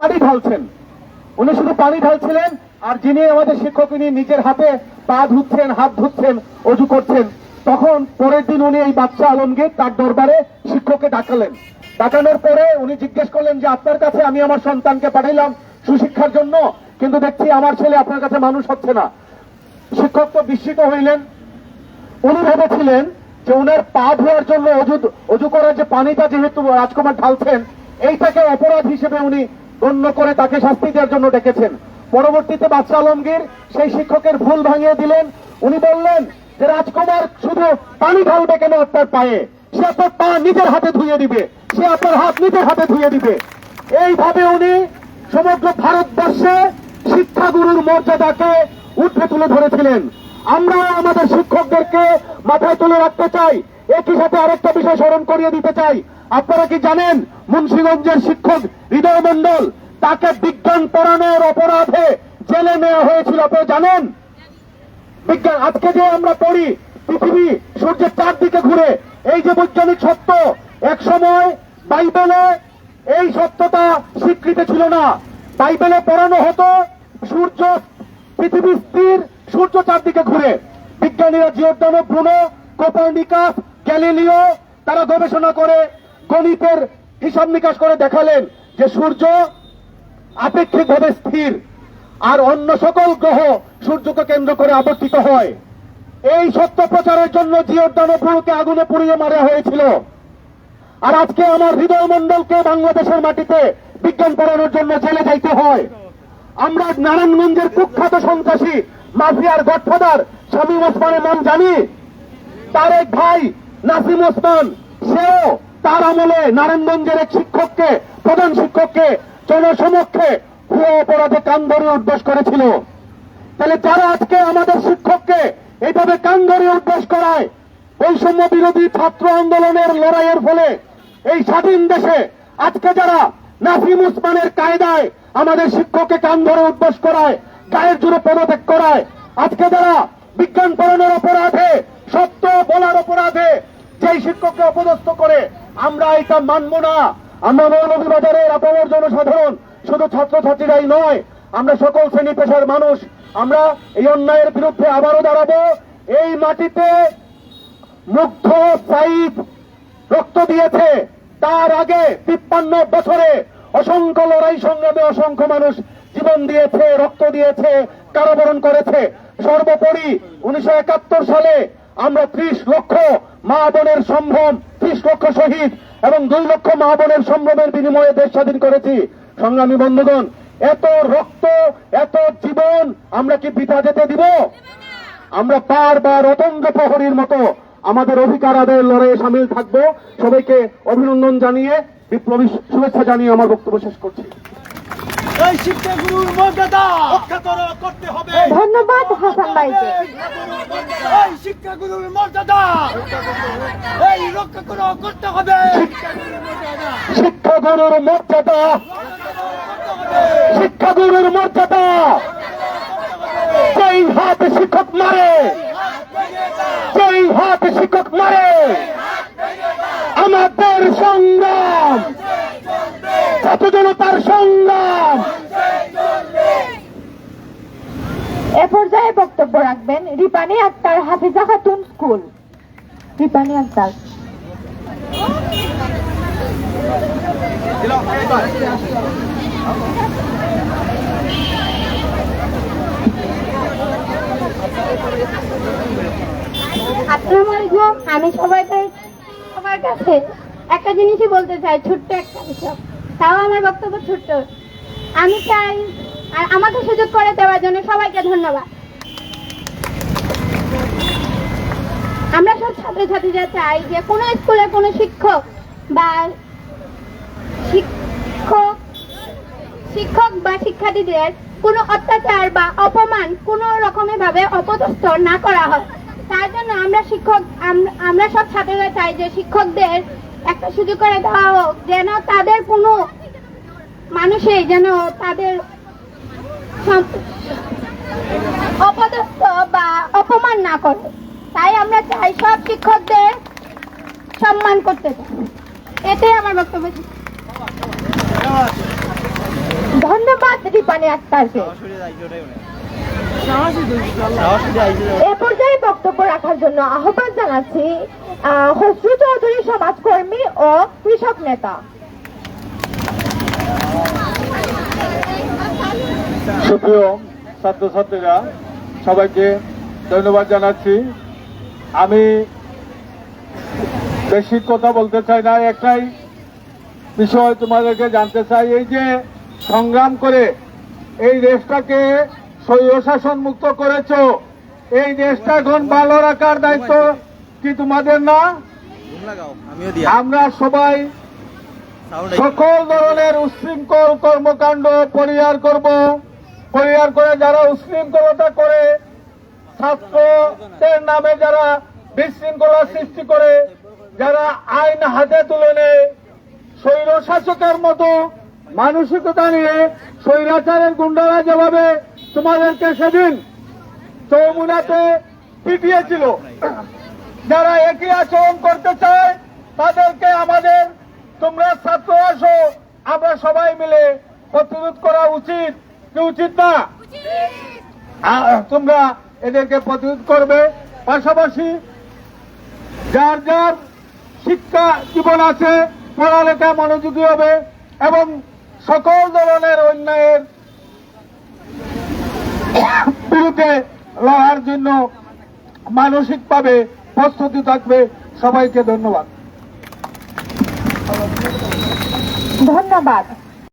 পানি ঢালছেন। উনি শুধু পানি ঢালছিলেন, আর যিনি আমাদের শিক্ষক, উনি নিজের হাতে পা ধুচ্ছেন, হাত ধুচ্ছেন, অজু করছেন। তখন পরের দিন উনি এই বাচ্চা আলমগীর তার দরবারে শিক্ষককে ডাকালেন। ডাকানোর পরে উনি জিজ্ঞেস করলেন যে, আপনার কাছে আমি আমার সন্তানকে পাঠাইলাম সুশিক্ষার জন্য, কিন্তু দেখছি আমার ছেলে আপনার কাছে মানুষ হচ্ছে না। শিক্ষক তো বিস্মিত হইলেন। উনি ভেবেছিলেন যে উনার পা ধোয়ার জন্য অজু অজু করার যে পানিটা যেহেতু রাজকুমার ঢালছেন, এইটাকে অপরাধ হিসেবে উনি গণ্য করে তাকে শাস্তি দেওয়ার জন্য ডেকেছেন। পরবর্তীতে বাচ্চা আলমগীর সেই শিক্ষকের ভুল ভাঙিয়ে দিলেন। উনি বললেন যে, রাজকুমার শুধু পানি ঢালবে কেন আপনার পায়ে? সে আপনার পা নিজের হাতে ধুয়ে দিবে। সে আপনার হাত নিজের হাতে ধুয়ে দিবে। এইভাবে উনি সমগ্র ভারতবর্ষে শিক্ষাগুরুর মর্যাদাকে উঠে তুলে ধরেছিলেন। আমরা আমাদের শিক্ষকদেরকে মাথায় তুলে রাখতে চাই। একই সাথে আরেকটা বিষয় স্মরণ করিয়ে দিতে চাই। আপনারা কি জানেন, মুন্সিগঞ্জের শিক্ষক হৃদয় মন্ডল তাকে বিজ্ঞান পড়ানোর অপরাধে জেলে নেওয়া হয়েছিল। আপনারা জানেন? বিজ্ঞান, আজকে যে আমরা পড়ি, পৃথিবী সূর্যের চারদিকে ঘুরে, এই যে বৈজ্ঞানিক সত্য এক সময় বাইবেলে এই সত্যটা স্বীকৃতি ছিল না। বাইবেলে পড়ানো হতো, সূর্য, পৃথিবী স্থির, সূর্য চারদিকে ঘুরে। বিজ্ঞানীরা জিওর্দানো, ব্রুনো, কোপার্নিকাস গ্যালিলিও তারা গবেষণা করে গণিতের হিসাব নিকাশ করে দেখালেন যে সূর্য আপেক্ষিকভাবে স্থির, আর অন্য সকল গ্রহ সূর্যকে কেন্দ্র করে আবর্তিত হয়। এই সত্য প্রচারের জন্য জিওর্দানো ব্রুনোকে আগুনে পুড়িয়ে মারা হয়েছিল। আর আজকে আমার হৃদয় মন্ডলকে বাংলাদেশের মাটিতে বিজ্ঞান পড়ানোর জন্য জেলে যাইতে হয়। আমরা নারায়ণগঞ্জের কুখ্যাত সন্ত্রাসী, মাফিয়ার গডফাদার শামীম ওসমানের নাম জানি। তার এক ভাই নাসিম ওসমান, সেও তার আমলে নারায়ণগঞ্জের এক শিক্ষককে, প্রধান শিক্ষককে, জনসমক্ষে ভুয়ো অপরাধে কান ধরে উদ্বাস করেছিল। তাহলে যারা আজকে আমাদের শিক্ষককে এইভাবে কান ধরে উদ্বাস করায়, বৈষম্য বিরোধী ছাত্র আন্দোলনের লড়াইয়ের ফলে এই স্বাধীন দেশে আজকে যারা নাসিম উসমানের কায়দায় আমাদের শিক্ষককে কান ধরে উদ্বাস করায়, গায়ের জুড়ে পদত্যাগ করায়, আজকে যারা বিজ্ঞান পড়ানোর অপরাধে, সত্য বলার অপরাধে যেই শিক্ষককে অপদস্থ করে আমরা এটা মানব না। আমরা মৌলভীবাজারের আপামর জনসাধারণ, শুধু ছাত্রছাত্রীরাই নয়, আমরা সকল শ্রেণি পেশার মানুষ, আমরা এই অন্যায়ের বিরুদ্ধে আবারও দাঁড়াবো। এই মাটিতে মুগ্ধ সাইদ রক্ত দিয়েছে। তার আগে তিপ্পান্ন বছরে অসংখ্য লড়াই সংগ্রামে অসংখ্য মানুষ জীবন দিয়েছে, রক্ত দিয়েছে, কারাবরণ করেছে। সর্বোপরি উনিশশো একাত্তর সালে আমরা ত্রিশ লক্ষ মা বোনের সম্ভ্রম ত্রিশ লক্ষ শহীদ এবং দুই লক্ষ মা বোনের সম্ভ্রমের বিনিময়ে দেশ স্বাধীন করেছি। সংগ্রামী বন্ধুগণ, এত রক্ত, এত জীবন আমরা কি পিতা যেতে দিব? আমরা বারবার অতন্দ্র প্রহরীর মতো আমাদের অধিকার আদায়ের লড়াইয়ে সামিল থাকব। সবাইকে অভিনন্দন জানিয়ে বিপ্লবী শুভেচ্ছা জানিয়ে আমার বক্তব্য শেষ করছি। এই শিক্ষাগুরুর মর্যাদা রক্ষা করো করতে হবে ধন্যবাদ হাসান ভাইকে এই শিক্ষাগুরুর মর্যাদা এই রক্ষা করো করতে হবে শিক্ষাগুরুর মর্যাদা শিক্ষাগুরুর মর্যাদা যেই হাত শিক্ষক মারে যেই হাত শিক্ষক মারে আমাদের সংগ্রাম ছাত্র জনতার সংগ্রাম এ পর্যায়ে বক্তব্য রাখবেন রিপানি আক্তার হাফিজা খাতুন স্কুল। রিপানি আক্তার। আসসালামু আমি সবাইকে, সবার কাছে একটা জিনিসই বলতে চাই, ছোট্ট একটা বিষয়। তাও আমার বক্তব্য ছোট্ট। আমি চাই আর আমাকে সুযোগ করে দেওয়ার জন্য সবাইকে ধন্যবাদ। আমরা সব ছাত্রছাত্রীরা চাই যে কোনো স্কুলে কোনো শিক্ষক বা শিক্ষক শিক্ষক বা শিক্ষার্থীদের কোনো অত্যাচার বা অপমান কোনো রকমের ভাবে অপদস্থ না করা হয়। তার জন্য আমরা শিক্ষক আমরা সব ছাত্ররা চাই যে শিক্ষকদের একটা সুযোগ করে দেওয়া হোক, যেন তাদের কোনো মানুষে যেন তাদের অপদস্থ বা অপমান না করে। তাই আমরা চাই সব শিক্ষকদের সম্মান করতে এটাই আমার বক্তব্য। রূপানী আক্তারকে। এ পর্যায়ে বক্তব্য রাখার জন্য আহ্বান জানাচ্ছি হসরু চৌধুরী সমাজকর্মী ও কৃষক নেতা। সুপ্রিয় ছাত্রছাত্রীরা, সবাইকে ধন্যবাদ জানাচ্ছি। আমি বেশি কথা বলতে চাই না, একটাই বিষয় তোমাদেরকে জানতে চাই, এই যে সংগ্রাম করে এই দেশটাকে স্বৈরশাসন মুক্ত করেছ, এই দেশটা এখন ভালো রাখার দায়িত্ব কি তোমাদের না? আমরা সবাই সকল ধরনের উশৃঙ্খল কর্মকাণ্ড পরিহার করব। পরিহার করে যারা উশৃঙ্খলতা করে ছাত্রদের নামে যারা বিশৃঙ্খলা সৃষ্টি করে, যারা আইন হাতে তুলে নেয়, স্বৈর শাসকের মতো মানসিকতা নিয়ে স্বৈরাচারের গুন্ডারা যেভাবে তোমাদেরকে সেদিন চৌমুনাতে পিটিয়েছিল, যারা একই আচরণ করতে চায়, তাদেরকে আমাদের তোমরা ছাত্র আসো, আমরা সবাই মিলে প্রতিরোধ করা উচিত। কি উচিত না? তোমরা এদেরকে প্রতিরোধ করবে। পাশাপাশি যার যার শিক্ষা জীবন আছে, পড়ালেখা মনোযোগী হবে এবং সকল ধরনের অন্যায়ের বিরুদ্ধে লড়ার জন্য মানসিকভাবে প্রস্তুতি থাকবে। সবাইকে ধন্যবাদ। ধন্যবাদ।